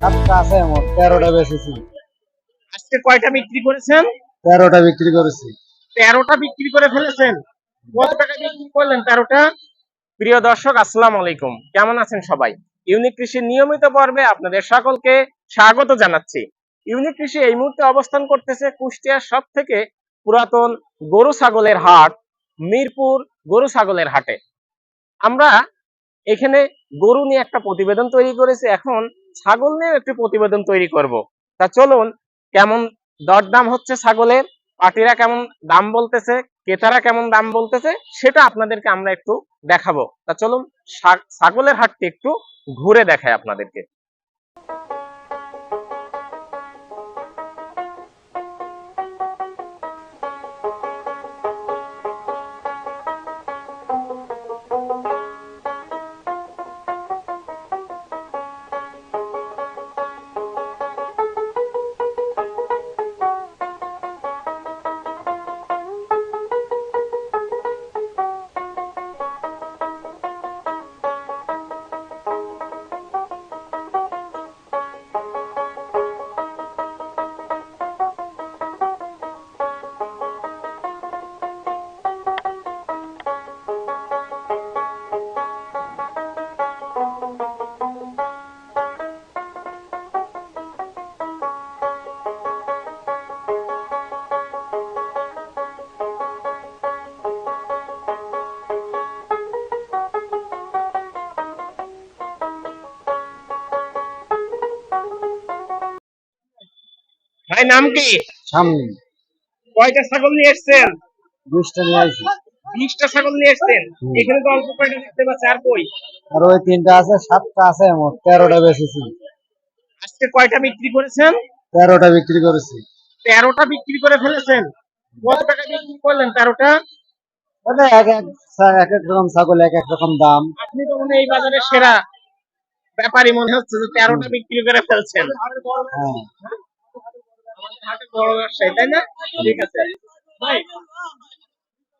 সাতটা আছে মোট তেরোটা বেচেছি। আজকে কয়টা বিক্রি করেছেন? তেরোটা বিক্রি করেছি। তেরোটা বিক্রি করে ফেলেছেন। কত টাকা বিক্রি করলেন তেরোটা? প্রিয় দর্শক আসসালাম আলাইকুম। কেমন আছেন সবাই? ইউনিক কৃষির নিয়মিত পর্বে আপনাদের সকলকে স্বাগত জানাচ্ছি। ইউনিক কৃষি এই মুহূর্তে অবস্থান করতেছে কুষ্টিয়ার সব থেকে পুরাতন গরু ছাগলের হাট মিরপুর গরু ছাগলের হাটে। আমরা এখানে গরু নিয়ে একটা প্রতিবেদন তৈরি করেছি। এখন ছাগল নিয়ে একটি প্রতিবেদন তৈরি করব। তা চলুন, কেমন দরদাম হচ্ছে ছাগলের পাটিরা কেমন দাম বলতেছে, ক্রেতারা কেমন দাম বলতেছে, সেটা আপনাদেরকে আমরা একটু দেখাবো। তা চলুন ছাগলের হাটটি একটু ঘুরে দেখায় আপনাদেরকে। ভাই নাম কি? সামনে। কয়টা ছাগল নিয়ে এসছেন? বিশটা নিয়ে আসি। বিশটা ছাগল নিয়ে এসছেন। এখানে তো অল্প কয়টা দেখতে পাচ্ছি আর কই? আর ওই তিনটা আছে সাতটা আছে মোট তেরোটা বেচেছি। আজকে কয়টা বিক্রি করেছেন? তেরোটা বিক্রি করেছি। তেরোটা বিক্রি করে ফেলেছেন। কত টাকা বিক্রি করলেন তেরোটা? মানে এক এক এক এক রকম ছাগল এক এক রকম দাম। আপনি তো মনে এই বাজারে সেরা ব্যাপারী মনে হচ্ছে যে তেরোটা বিক্রি করে ফেলছেন। হ্যাঁ। বড় ব্যবসায়ী তাই না? ঠিক আছে। ভাই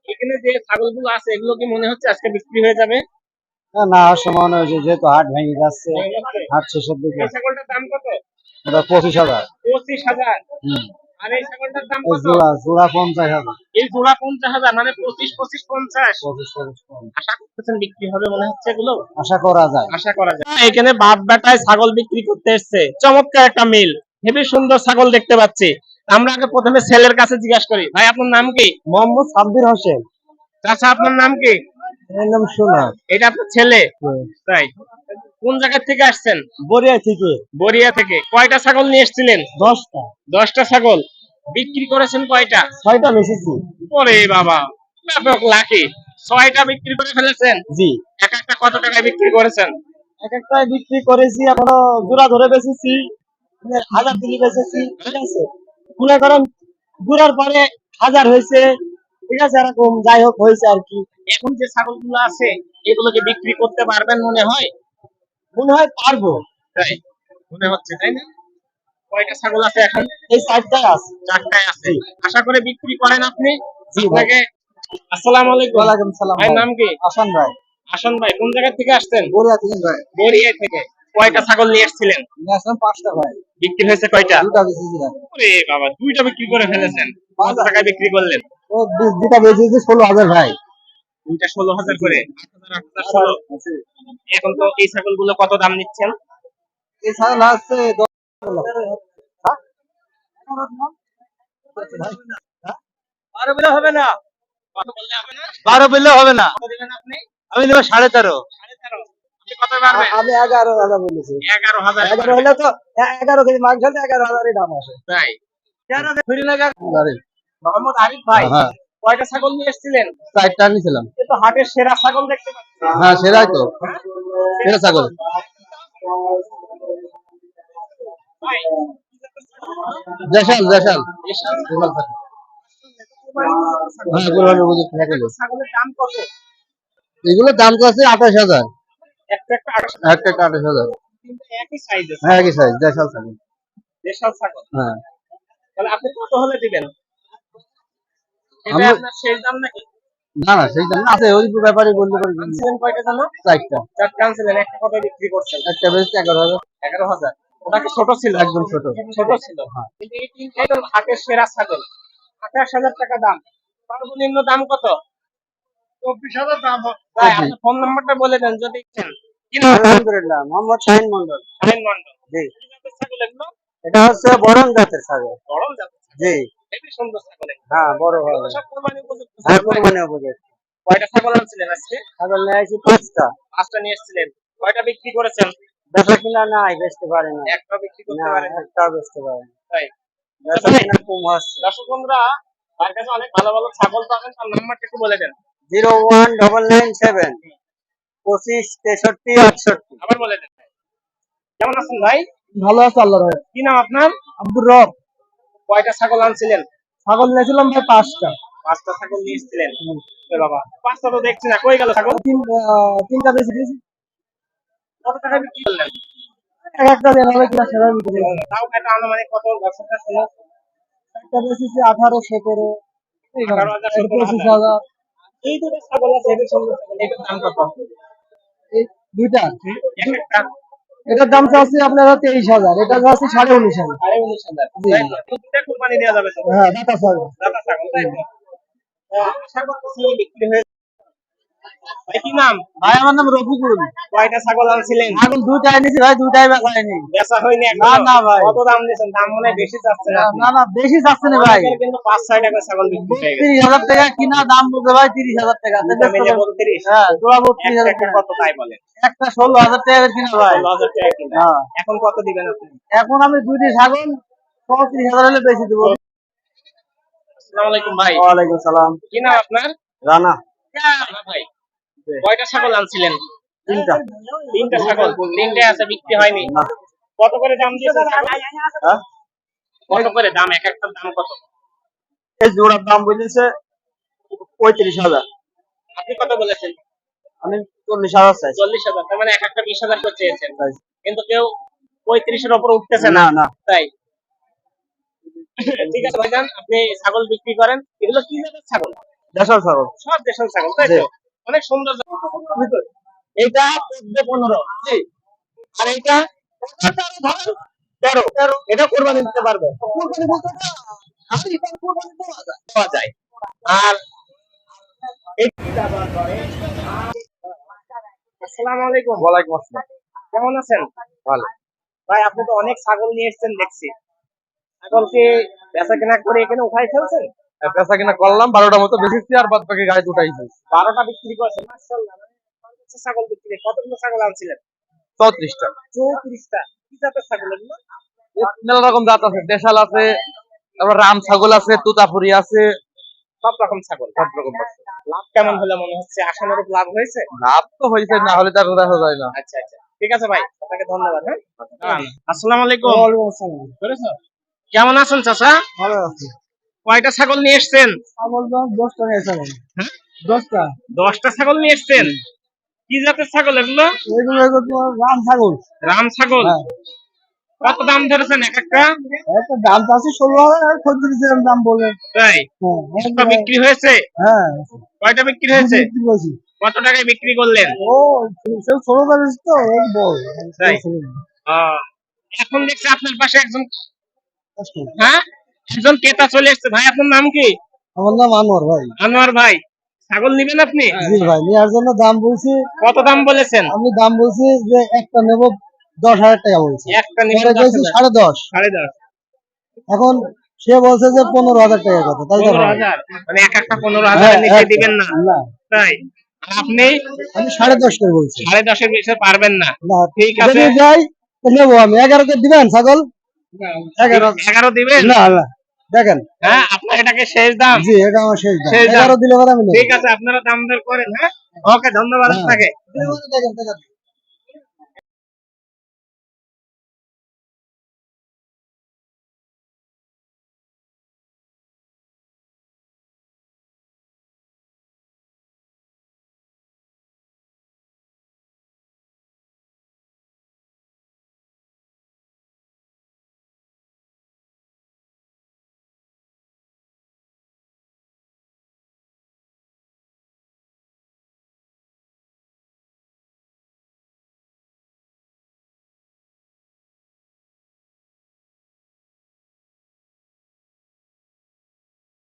এখানে যে ছাগলগুলো আছে এগুলো কি মনে হচ্ছে আজকে বিক্রি হয়ে যাবে? না, না সমান হয়েছে যেহেতু হাট ভেঙে যাচ্ছে হাট শেষের দিকে। ছাগলটার দাম কত? ওটা পঁচিশ হাজার। পঁচিশ হাজার। আর এই ছাগলটার দাম কত? জোড়া জোড়া পঞ্চাশ হাজার। এই জোড়া পঞ্চাশ হাজার মানে পঁচিশ পঁচিশ পঞ্চাশ। পঁচিশ আশা করতেছেন বিক্রি হবে মনে হচ্ছে এগুলো? আশা করা যায়। আশা করা যায়। এখানে বাপ বেটায় ছাগল বিক্রি করতে এসছে। চমৎকার একটা মিল। হেবি সুন্দর ছাগল দেখতে পাচ্ছি। আমরা আগে প্রথমে ছেলের কাছে জিজ্ঞাসা করি ভাই আপনার নাম কি? মোহাম্মদ সাব্বির হোসেন। চাচা আপনার নাম কি? নাম সোনা। এটা আপনার ছেলে? তাই। কোন জায়গা থেকে আসছেন? বরিয়া থেকে। বরিয়া থেকে। কয়টা ছাগল নিয়ে এসেছিলেন? দশটা। দশটা ছাগল। বিক্রি করেছেন কয়টা? ছয়টা বেচেছি ওরে বাবা ব্যাপক লাকি। ছয়টা বিক্রি করে ফেলেছেন? জি। এক একটা কত টাকায় বিক্রি করেছেন? এক একটা বিক্রি করেছি এখনও জোড়া ধরে বেচেছি। হাজার দিলি বেচেছি ঠিক আছে? মনে করেন ঘুরার পরে হাজার হয়েছে ঠিক আছে? এরকম যাই হোক হয়েছে আর কি। এখন যে ছাগলগুলো আছে এগুলোকে বিক্রি করতে পারবেন মনে হয়? মনে হয় পারব। তাই? মনে হচ্ছে তাই না? কয়টা ছাগল আছে এখন? এই চারটায় আছে। চারটায় আছে। আশা করে বিক্রি করেন আপনি। আপনাকে আসসালামু আলাইকুম। ওয়ালাইকুম সালাম ভাই। নাম কি? আসান ভাই। হাসান ভাই কোন জায়গা থেকে আসছেন? বরিয়া থেকে। ভাই বরিয়া থেকে। কয়টা ছাগল নিয়ে এসেছিলেন নিয়ে আসলাম পাঁচটা ভাই। বিক্রি হয়েছে কয়টা? দুটা ওরে বাবা দুইটা বিক্রি করে ফেলেছেন। পাঁচ টাকায় বিক্রি করলেন? দুটা বেচেছি ষোলো হাজার ভাই। দুইটা ষোলো হাজার করে। এখন তো এই ছাগলগুলো কত দাম নিচ্ছেন? এই ছাগল আছে হ্যাঁ? বারো বিলে হবে না। বারো বিলে হবে না। আমি নেব সাড়ে তেরো। আমি এগারো হাজার বলেছি। এগারো হাজার এগারো হলে তো এগারো কেজি মাংস হলে এগারো হাজারই দাম আসে। তাই। মোহাম্মদ আরিফ ভাই হ্যাঁ। কয়টা ছাগল নিয়ে এসেছিলেন? চারটা নিয়েছিলাম তো হাটের সেরা ছাগল দেখতে হ্যাঁ সেরাই তো। সেরা ছাগল। দেশাল দেশাল বিশাল দেশাল ছাগল। ছাগল। হ্যাঁ গুরবানি উপযুক্ত ছাগল ছাগলের দাম কত? এগুলোর দাম তো আছে আঠাশ হাজার। একটা একটা আঠাশ একটা একটা আঠাশ হাজার। একই সাইজের হ্যাঁ একই সাইজ দেশাল ছাগল। দেশাল ছাগল। হ্যাঁ। তাহলে আপনি কত হলে দিবেন? এটা আপনার শেষ দাম নাকি? না না সেই দাম আছে ওই ব্যাপারে বলতে পারি। আনছিলেন কয়টা জানো? চারটা। চারটা আনছিলেন একটা কত বিক্রি করছেন? একটা বেশি এগারো হাজার। এগারো হাজার। ওটা কি ছোট ছিল? একদম ছোট। ছোট ছিল। কিন্তু এই তিনটাই হাটের সেরা ছাগল। আঠাশ হাজার টাকা দাম। সর্বনিম্ন দাম কত? চব্বিশ হাজার দাম ভাই আপনার ফোন নাম্বারটা বলে দেন যদি ইচ্ছেন কি নাম আলহামদুলিল্লাহ মোহাম্মদ শাহিন মন্ডল শাহিন মন্ডল জি। কি জাতের ছাগল এগুলো? এটা হচ্ছে বরং জাতের ছাগল। বড় জাতের জি। সুন্দর ছাগল হ্যাঁ বড় এগুলো সব কোরবানি উপযুক্ত হ্যাঁ কোরবানি উপযোগী কয়টা ছাগল আনছিলেন আজকে? ছাগল নিয়ে আসি পাঁচটা। পাঁচটা নিয়ে এসেছিলেন। কয়টা বিক্রি করেছেন? বেচা কিনা নাই বেচতে পারি না একটা বিক্রি করতে না বেচতে পারি না তাই? বেচা কিনা কম হচ্ছে। দর্শক বন্ধুরা তার কাছে অনেক ভালো ভালো ছাগল পাবেন তার নাম্বারটা একটু বলে দেন। Zero one double nine seven. পঁচিশ তেষট্টি আটষট্টি। আবার বলে দেন। কেমন আছেন ভাই? ভালো আছে আল্লাহ রহমতে। কি নাম আপনার? আব্দুর রব। কয়টা ছাগল আনছিলেন? ছাগল নিয়েছিলাম ভাই পাঁচটা। পাঁচটা ছাগল নিয়ে এসেছিলেন এ বাবা পাঁচটা তো দেখছি না। কই গেল ছাগল? তিনটা বেশি দিয়েছি। কত টাকা বিক্রি করলেন? এক একটা দেন হবে কিনা সেটা বিক্রি করব। তাও একটা আনুমানিক কত শুনো একটা বেশিছি আঠারো সতেরো। আঠারো হাজার, পঁচিশ হাজার। এই দুটো ছাগল আছে এদের সঙ্গে এটার দাম কত? এই দুইটা একটা এটার দাম চাচ্ছি আপনারা তেইশ হাজার এটা চাচ্ছি সাড়ে উনিশ হাজার। সাড়ে উনিশ হাজার। হ্যাঁ দাতা ছাগল। দাতা ছাগল তাই তো? আহ, আশা করতেছি বিক্রি হয়ে কি নাম? ভাই আমার নাম রফিকুল কয়টা ছাগল আনছিলেন? এখন নিয়েছি ভাই দুইটাই বেচাইনি বেচা হয়নি না, না ভাই। কত দাম দিয়েছেন? দাম মনে বেশি। না না বেশি না ভাই। কিন্তু পাঁচ ছয় টাকা ছাগল বিক্রি হয়ে গেছে। তিরিশ হাজার টাকা কিনা দাম বলতে ভাই তিরিশ হাজার টাকা। মিলে হ্যাঁ জোড়া টাকা। কত তাই একটা ষোলো হাজার টাকা কিনা ভাই। ষোলো হাজার টাকা কিনা। হ্যাঁ। এখন কত দিবেন আপনি? এখন আমি দুইটি ছাগল পঁয়ত্রিশ হাজার হলে বেশি দেবো। আসসালামু আলাইকুম ভাই। ওয়ালাইকুম সালাম। কি নাম আপনার? রানা। ভাই কয়টা ছাগল আনছিলেন? তিনটা। তিনটা ছাগল। তিনটে আছে বিক্রি হয়নি। কত করে দাম দিয়েছেন হ্যাঁ? কত করে দাম? এক একটার দাম কত? এই জোড়ার দাম বলেছে পঁয়ত্রিশ হাজার। আপনি কত বলেছেন? আমি চল্লিশ হাজার চাইছি চল্লিশ হাজার তার মানে এক একটা বিশ হাজার করে চেয়েছেন। কিন্তু কেউ পঁয়ত্রিশের ওপর উঠতেছে না। না না। তাই। ঠিক আছে ভাইজান আপনি ছাগল বিক্রি করেন। এগুলো কি জাতের ছাগল? দেশাল ছাগল। সব দেশের ছাগল তাই তো? অনেক সুন্দর। এটা চোদ্দ পনেরো জি। আর এটা তেরো তেরো এটা কোরবানি দিতে পারবে। পাওয়া যায় আর এই- আসসালামু আলাইকুম। ওয়ালাইকুম আসসালাম। কেমন আছেন? ভালো। ভাই আপনি তো অনেক ছাগল নিয়ে এসেছেন দেখছি। ছাগলকে বেচা কেনা করে এখানে উঠাই ফেলছেন? পেশা কিনা করলাম বারোটা মতো বেশি আর বাদ বাকি গাড়ি দুটাইছি বারোটা বিক্রি করেছেন মানে ছাগল বিক্রি কতগুলো ছাগল আনছিলেন? চৌত্রিশটা। চৌত্রিশটা কি জাতের ছাগল মেলা রকম জাত আছে দেশাল আছে তারপর রাম ছাগল আছে তুতাপুরি আছে। সব রকম ছাগল। সব রকম আছে লাভ কেমন হলে মনে হচ্ছে? আশানুরূপ লাভ হয়েছে? লাভ তো হয়েছে না হলে তার দেখা যায় না। আচ্ছা আচ্ছা ঠিক আছে ভাই আপনাকে ধন্যবাদ হ্যাঁ? আসসালামু আলাইকুম। করেছ? কেমন আছেন চাচা? ভালো আছে। কয়টা ছাগল নিয়ে এসেছেন? ছাগল দশটা নিয়েছিলাম হ্যাঁ? দশটা। দশটা ছাগল নিয়ে এসেছেন? কি জাতের ছাগল এগুলো? এগুলো এগুলো তোমার রাম ছাগল। রাম ছাগল। হ্যাঁ। কত দাম ধরেছেন এক একটা? একটা দাম তো আছে ষোলো হাজার দিয়েছিলাম দাম বলে। তাই? একটা বিক্রি হয়েছে? হ্যাঁ। কয়টা বিক্রি হয়েছে? কত টাকায় বিক্রি করলেন? ও ষোলো হাজার তো বল আহ, এখন দেখছি আপনার পাশে একজন হ্যাঁ? একজন ক্রেতা চলে এসেছে। ভাই আপনার নাম কি? আমার নাম আনোয়ার ভাই। আনোয়ার ভাই ছাগল নিবেন আপনি? জি ভাই নেওয়ার জন্য দাম বলছি। কত দাম বলেছেন? আমি দাম বলছি যে একটা নেব দশ হাজার টাকা বলছি। একটা নিবেন হাজার। সাড়ে দশ। সাড়ে দশ। এখন সে বলছে যে পনেরো হাজার টাকা কথা তাই তো পনেরো হাজার? মানে এক একটা পনেরো হ্যাঁ, হাজারের নিচে দিবেন না। তাই? আপনি? আমি সাড়ে দশ করে বলছি। সাড়ে দশের বেশি পারবেন না। না ঠিক আছে। যাই নেব আমি। এগারো কে দিবেন ছাগল? এগারো। এগারো দিবেন? না না। দেখেন। হ্যাঁ আপনার এটাকে শেষ দাম। জি এটা আমার শেষ দাম। শেষ দাম। দিলে কথা ঠিক আছে আপনারা দাম দর করেন হ্যাঁ? ওকে ধন্যবাদ হ্যাঁ। আপনাকে। দেখেন দেখেন।